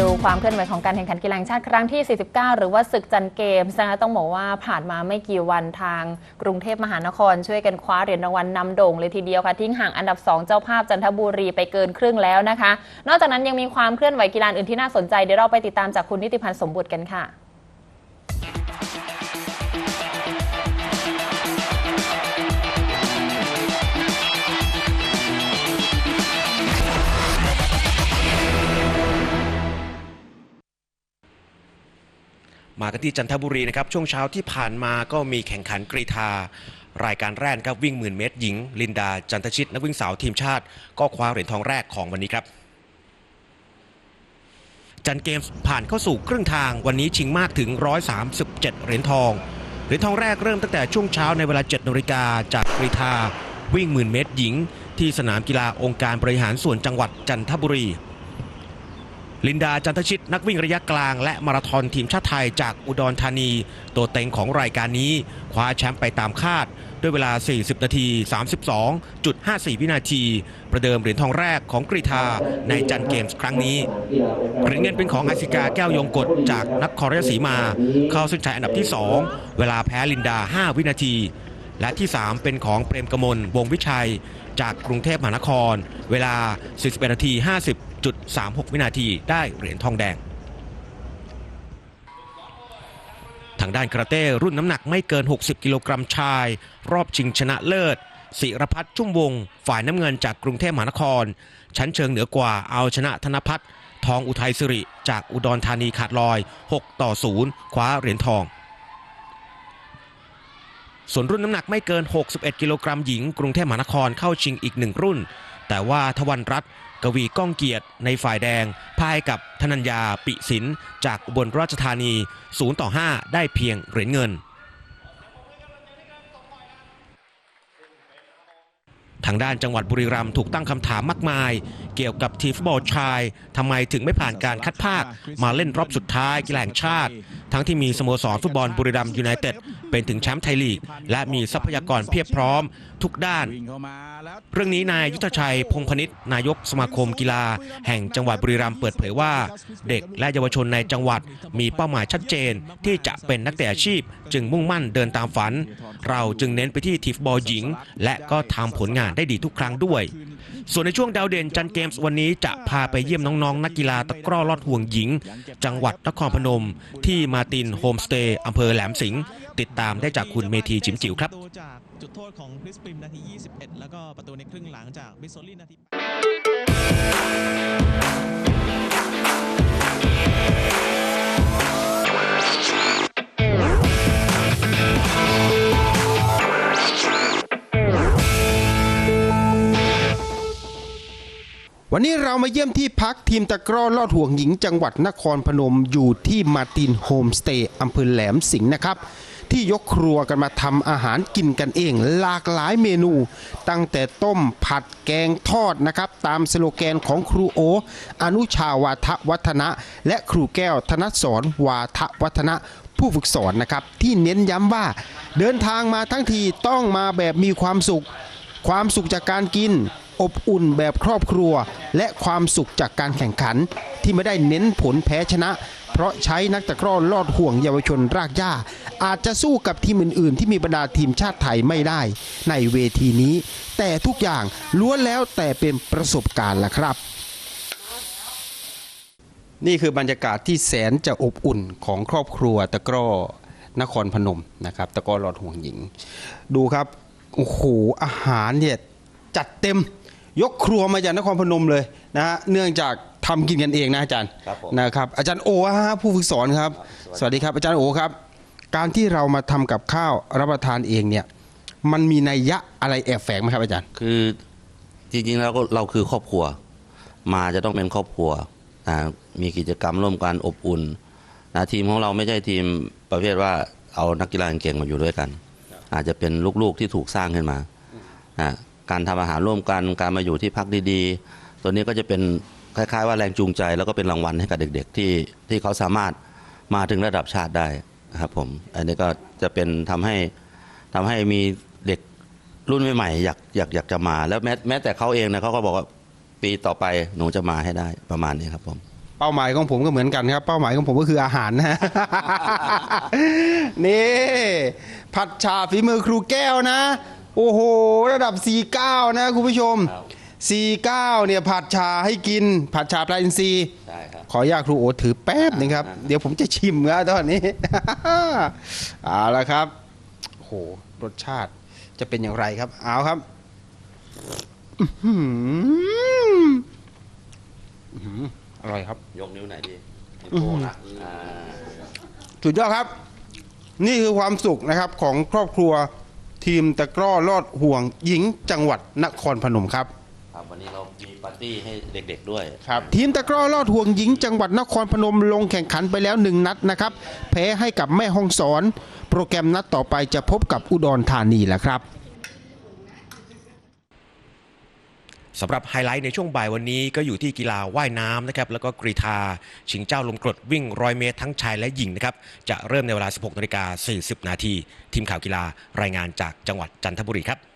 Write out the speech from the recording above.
ดูความเคลื่อนไหวของการแข่งขันกีฬาแห่งชาติครั้งที่ 49 หรือว่าศึกจันเกมส์นะคะต้องบอกว่าผ่านมาไม่กี่วันทางกรุงเทพมหานคร ช่วยกันคว้าเหรียญรางวัลนำโด่งเลยทีเดียวค่ะ ทิ้งห่างอันดับ 2 เจ้าภาพจันทบุรีไปเกินครึ่งแล้วนะคะ นอกจากนั้นยังมีความเคลื่อนไหวกีฬาอื่นที่น่าสนใจเดี๋ยวเราไปติดตามจากคุณนิติพันธ์สมบุตรกันค่ะ มากันที่จันทบุรีนะครับช่วงเช้าที่ผ่านมาก็มีแข่งขันกรีธารายการแรกครับวิ่งหมื่นเมตรหญิง ลินดา จันทชิต นักวิ่งสาวทีมชาติ ก็คว้าเหรียญทองแรกของวันนี้ครับ จันเกมส์ผ่านเข้าสู่ครึ่งทางวันนี้ชิงมากถึง 137 เหรียญทองเหรียญทองแรกเริ่มตั้งแต่ช่วงเช้าในเวลา7นาฬิกาจากกรีธาวิ่งหมื่นเมตรหญิง ที่สนามกีฬาองค์การบริหารส่วนจังหวัดจันทบุรี ลินดาจันทชิตนักวิ่งระยะกลางและมาราธอนทีมชาติไทยจากอุดรธานี ตัวเต็งของรายการนี้ คว้าแชมป์ไปตามคาด ด้วยเวลา 40 นาที 32.54 วินาที ประเดิมเหรียญทองแรกของกรีธาในจันเกมส์ครั้งนี้เหรียญเงินเป็นของไอซิกาแก้วยงกฎจากนักครราชสีมา เข้าเส้นชัยอันดับที่ 2 เวลาแพ้ลินดา 5 วินาที และที่ 3 เป็นของเปรมกมลวงวิชัย จากกรุงเทพมหานคร เวลา 41นาที50 50.36 วินาทีได้เหรียญทองแดง ทางด้านคาราเต้รุ่นน้ำหนักไม่เกิน 60 กิโลกรัมชาย รอบชิงชนะเลิศศิรพัฒน์ชุ่มวง ฝ่ายน้ำเงินจากกรุงเทพมหานคร ชั้นเชิงเหนือกว่าเอาชนะธนพัฒน์ทองอุทัยสิริ จากอุดรธานีขาดลอย 6 ต่อ 0 คว้าเหรียญทอง ส่วนรุ่นน้ำหนักไม่เกิน 61 กิโลกรัมหญิง กรุงเทพมหานครเข้าชิงอีกหนึ่งรุ่น แต่ว่าทวันรัตน์ กวีก้องเกียรติในฝ่ายแดงพ่ายกับธนัญญาปิสินจากอุบลราชธานี 0 ต่อ 5 ได้เพียงเหรียญเงิน ทางด้านจังหวัดบุรีรัมย์ถูกตั้งคำถามมากมาย เกี่ยวกับทีฟุตบอลชายทำไมถึงไม่ผ่านการคัดภาค มาเล่นรอบสุดท้ายกีฬาแห่งชาติ ทั้งที่มีสโมสรฟุตบอลบุรีรัมยูไนเต็ดเป็นถึงแชมป์ไทยลีก และมีทรัพยากรเพียบพร้อมทุกด้าน เรื่องนี้นายยุทธชัยพงพนิษนายกสมาคมกีฬา แห่งจังหวัดบุรีรัมย์เปิดเผยว่า เด็กและเยาวชนในจังหวัดมีเป้าหมายชัดเจนที่จะเป็นนักเตะอาชีพ จึงมุ่งมั่นเดินตามฝัน เราจึงเน้นไปที่ทีฟบอลหญิง และก็ทำผลงานได้ดีทุกครั้งด้วย ส่วนในช่วงดาวเด่นจันเกมมส์วันนี้จะพาไปเยี่ยมน้องๆ นักกีฬาตะกร้อลอดห่วงหญิง จังหวัดนครพนม ที่มาตินโฮมสเตย์อำเภอแหลมสิงห์ติดตามได้จากคุณเมธีจิมจิ๋วครับจากจุดโทษของคริสปิมนาที 21 แล้วก็ประตูในครึ่งหลังจากบิโซลี่นาที วันนี้เรามาเยี่ยมที่พักทีมตะกร้อลอดห่วงหญิงจังหวัดนครพนมอยู่ที่มาตินโฮมสเตย์อำเภอแหลมสิงห์นะครับ ที่ยกครัวกันมาทำอาหารกินกันเอง หลากหลายเมนู ตั้งแต่ต้มผัดแกงทอดนะครับ ตามสโลแกนของครูโอ อนุชาวาทวัฒนะ และครูแก้วธนสรวาทวัฒนะผู้ฝึกสอนนะครับ ที่เน้นย้ำว่า เดินทางมาทั้งทีต้องมาแบบมีความสุข ความสุขจากการกิน อบอุ่นแบบครอบครัว และความสุขจากการแข่งขัน ที่ไม่ได้เน้นผลแพ้ชนะ เพราะใช้นักตะกร้อลอดห่วงเยาวชนรากหญ้า อาจจะสู้กับทีมอื่น ๆ ที่มีบรรดาทีมชาติไทยไม่ได้ ในเวทีนี้ แต่ทุกอย่างล้วนแล้วแต่เป็นประสบการณ์ละครับนี่คือบรรยากาศที่แสนจะอบอุ่นของครอบครัวตะกร้อนครพนมนะครับตะกร้อลอดห่วงหญิง ดูครับ โอ้โห อาหารเนี่ย จัดเต็ม ยกครัวมาจากนครพนมเลยนะฮะเนื่องจากทำกินกันเองนะอาจารย์ครับผม นะครับ อาจารย์โอฮะผู้ฝึกสอนครับ สวัสดีครับอาจารย์โอครับ การที่เรามาทำกับข้าวรับประทานเองเนี่ย มันมีนัยยะอะไรแอบแฝงไหมครับอาจารย์ คือจริงๆแล้วก็เราคือครอบครัว มาจะต้องเป็นครอบครัวนะมีกิจกรรมร่วมกันอบอุ่นนะทีมของเราไม่ใช่ทีมประเภทว่าเอานักกีฬาเก่งๆมาอยู่ด้วยกัน อาจจะเป็นลูกๆที่ถูกสร้างขึ้นมานะ การทำอาหารร่วมกัน การมาอยู่ที่พักดีๆ ตัวนี้ก็จะเป็นคล้าย ๆ ว่าแรงจูงใจ แล้วก็เป็นรางวัลให้กับเด็ก ๆ ที่ที่เขาสามารถมาถึงระดับชาติได้นะครับผมอันนี้ก็จะเป็นทำให้ทำให้มีเด็กรุ่นใหม่ๆอยากอยากอยากจะมา แล้วแม้แม้แต่เขาเองนะเขาก็บอกว่าปีต่อไปหนูจะมาให้ได้ประมาณนี้ครับผมเป้าหมายของผมก็เหมือนกันครับ เป้าหมายของผมก็คืออาหารนะนี่ ผัดชาฝีมือครูแก้วนะ โอ้โห ระดับ 49 นะคุณผู้ชม ครับ 49 เนี่ยผัดชาให้กิน ผัดชาปลาอินทรีย์ ใช่ครับ ขออนุญาตครูโอถือแป๊บหนึงครับเดี๋ยวผมจะชิมแล้วตอนนี้ เอาละครับโอ้โหรสชาติจะเป็นอย่างไรครับ เอาครับอื้อหืออื้อหืออร่อยครับ ยกนิ้วไหนดีนิ้วโป้งนะอ่า สุดยอดครับ นี่คือความสุขนะครับของครอบครัว ทีมตะกร้อลอดห่วงหญิงจังหวัดนครพนมครับ ครับวันนี้เรามีปาร์ตี้ให้เด็กๆด้วย ครับทีมตะกร้อลอดห่วงหญิงจังหวัดนครพนมลงแข่งขันไปแล้วหนึ่งนัดนะครับแพ้ให้กับแม่ห้องสอน โปรแกรมนัดต่อไปจะพบกับอุดรธานีแหละครับ สำหรับไฮไลท์ในช่วงบ่ายวันนี้ก็อยู่ที่กีฬาว่ายน้ำนะครับแล้วก็กรีธาชิงเจ้าลมกรดวิ่งร้อยเมตรทั้งชายและหญิงนะครับจะเริ่มในเวลา 16นาฬิกา40 นาทีทีมข่าวกีฬารายงานจากจังหวัดจันทบุรีครับ